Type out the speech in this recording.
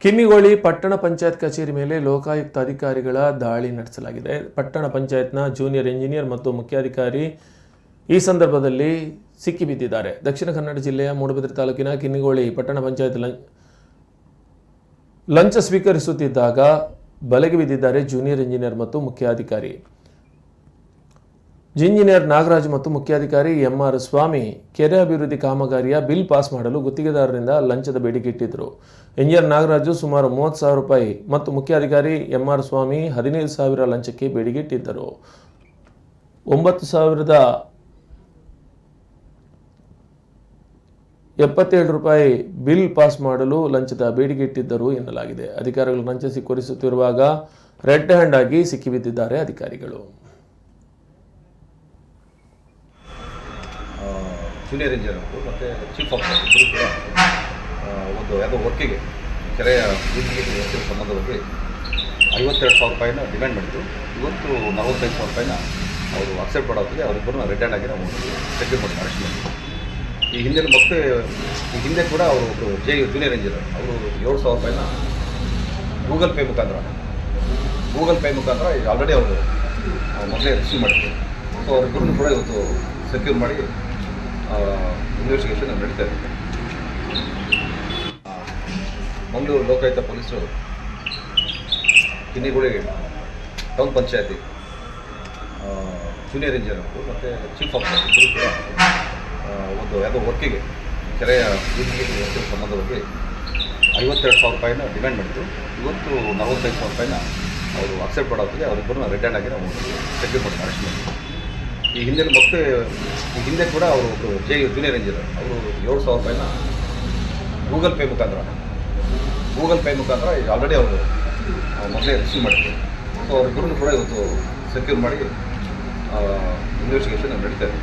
ಕಿನ್ನಿಗೋಳಿ ಪಟ್ಟಣ ಪಂಚಾಯತ್ ಕಚೇರಿ ಮೇಲೆ ಲೋಕಾಯುಕ್ತ ಅಧಿಕಾರಿಗಳ ದಾಳಿ ನಡೆಸಲಾಗಿದೆ. ಪಟ್ಟಣ ಪಂಚಾಯತ್ನ ಜೂನಿಯರ್ ಇಂಜಿನಿಯರ್ ಮತ್ತು ಮುಖ್ಯಾಧಿಕಾರಿ ಈ ಸಂದರ್ಭದಲ್ಲಿ ಸಿಕ್ಕಿಬಿದ್ದಿದ್ದಾರೆ. ದಕ್ಷಿಣ ಕನ್ನಡ ಜಿಲ್ಲೆಯ ಮೂಡಬಿದ್ರೆ ತಾಲೂಕಿನ ಕಿನ್ನಿಗೋಳಿ ಪಟ್ಟಣ ಪಂಚಾಯತ್ ಲಂ- ಲಂಚ ಸ್ವೀಕರಿಸುತ್ತಿದ್ದಾಗ ಬಲೆಗೆ ಬಿದ್ದಿದ್ದಾರೆ ಜೂನಿಯರ್ ಇಂಜಿನಿಯರ್ ಮತ್ತು ಮುಖ್ಯಾಧಿಕಾರಿ. ಇಂಜಿನಿಯರ್ ನಾಗರಾಜ್ ಮತ್ತು ಮುಖ್ಯಾಧಿಕಾರಿ ಎಂಆರ್ ಸ್ವಾಮಿ ಕೆರೆ ಅಭಿವೃದ್ಧಿ ಕಾಮಗಾರಿಯ ಬಿಲ್ ಪಾಸ್ ಮಾಡಲು ಗುತ್ತಿಗೆದಾರರಿಂದ ಲಂಚದ ಬೇಡಿಕೆ ಇಟ್ಟಿದ್ದರು ಇಂಜಿನಿಯರ್ ನಾಗರಾಜು ಸುಮಾರು ಮೂವತ್ತು ಸಾವಿರ ರೂಪಾಯಿ ಮತ್ತು ಮುಖ್ಯಾಧಿಕಾರಿ ಎಂಆರ್ ಸ್ವಾಮಿ ಹದಿನೈದು ಸಾವಿರ ಲಂಚಕ್ಕೆ ಬೇಡಿಕೆ ಇಟ್ಟಿದ್ದರು. ಒಂಬತ್ತು ಸಾವಿರದ ಎಪ್ಪತ್ತೇಳು ರೂಪಾಯಿ ಬಿಲ್ ಪಾಸ್ ಮಾಡಲು ಲಂಚದ ಬೇಡಿಕೆ ಇಟ್ಟಿದ್ದರು ಎನ್ನಲಾಗಿದೆ. ಅಧಿಕಾರಿಗಳು ಲಂಚ ಸಿಕ್ಕೊರಿಸುತ್ತಿರುವಾಗ ರೆಡ್ ಹ್ಯಾಂಡ್ ಆಗಿ ಸಿಕ್ಕಿಬಿದ್ದಿದ್ದಾರೆ ಅಧಿಕಾರಿಗಳು. ಜೂನಿಯರ್ ಇಂಜಿನಿಯರ್ ಮತ್ತು ಚೀಫ್ ಆಫೀಸರ್ ಇಬ್ಬರು ಕೂಡ ಒಂದು ಯಾವುದೋ ವರ್ಕಿಗೆ ಕೆರೆಯ ಗುತ್ತಿಗೆ ವ್ಯವಸ್ಥೆ ಸಂಬಂಧವಾಗಿ ಐವತ್ತೆರಡು ಸಾವಿರ ರೂಪಾಯಿನ ಡಿಮ್ಯಾಂಡ್ ಮಾಡಿದ್ರು. ಇವತ್ತು ನಲವತ್ತೈದು ಸಾವಿರ ರೂಪಾಯಿನ ಅವರು ಅಕ್ಸೆಪ್ಟ್ ಮಾಡೋದಕ್ಕೆ ಅವರಿಬ್ಬರನ್ನ ರಿಟರ್ನ್ ಆಗಿ ನಾವು ಸೆಕ್ಯೂರ್ ಮಾಡಿ ಅರೆಸ್ಟ್ ಮಾಡಿದ್ವಿ. ಈ ಹಿಂದೆ ಮತ್ತೆ, ಈ ಹಿಂದೆ ಕೂಡ ಅವರು ಒಬ್ಬರು ಜೆ ಜೂನಿಯರ್ ಇಂಜಿನಿಯರ್ ಅವರು ಏಳು ಸಾವಿರ ರೂಪಾಯಿನ ಗೂಗಲ್ ಪೇ ಮುಖಾಂತರ ಗೂಗಲ್ ಪೇ ಮುಖಾಂತರ ಈಗ ಆಲ್ರೆಡಿ ಅವರು ಮೊದಲೇ ರಿಸೀವ್ ಮಾಡಿದ್ರು. ಸೊ ಅವರಿಬ್ಬರನ್ನು ಕೂಡ ಇವತ್ತು ಸೆಕ್ಯೂರ್ ಮಾಡಿ ಇನ್ವೆಸ್ಟಿಗೇಷನ್ ನಡೀತಾ ಇದೆ ಮಂಗಳೂರು ಲೋಕಾಯುಕ್ತ ಪೊಲೀಸರು ಕಿನ್ನಿಗುಳಿ ಟೌನ್ ಪಂಚಾಯತಿ ಜೂನಿಯರ್ ಇಂಜಿನಿಯರ್ ಮತ್ತು ಚೀಫ್ ಆಫ್ ಇಬ್ಬರು ಕೂಡ ಒಂದು ಯಾವುದೋ ವರ್ಕಿಗೆ ಕೆರೆಯ ವ್ಯವಸ್ಥೆ ಸಂಬಂಧವಾಗಿ ಐವತ್ತೆರಡು ಸಾವಿರ ರೂಪಾಯಿನ ಡಿಮ್ಯಾಂಡ್ ಮಾಡಿದ್ರು. ಇವತ್ತು ನಲವತ್ತೈದು ಸಾವಿರ ರೂಪಾಯಿನ ಅವರು ಅಕ್ಸೆಪ್ಟ್ ಮಾಡೋದಕ್ಕೆ ಅವರಿಬ್ಬರನ್ನ ರಿಟರ್ನ್ ಆಗಿ ನಾವು ಸೆಕ್ಯೂರ್ ಮಾಡಿ ಮಾಡಿದ್ವಿ. ಈ ಹಿಂದೆ ಮತ್ತೆ ಈ ಹಿಂದೆ ಕೂಡ ಅವರು ಜೆ ಜೂನಿಯರ್ ಇಂಜಿನಿಯರ್ ಅವರು ಏಳು ಸಾವಿರ ರೂಪಾಯಿನ ಗೂಗಲ್ ಪೇ ಮುಖಾಂತರ ಗೂಗಲ್ ಪೇ ಮುಖಾಂತರ ಈಗ ಆಲ್ರೆಡಿ ಅವರು ಮೊದಲೇ ರಿಸೀವ್ ಮಾಡಿದ್ರು. ಸೊ ಅವ್ರಿಬ್ಬರನ್ನು ಕೂಡ ಇವತ್ತು ಸೆಕ್ಯೂರ್ ಮಾಡಿ ಇನ್ವೆಸ್ಟಿಗೇಷನ್ ನಡೀತಾ ಇದೆ.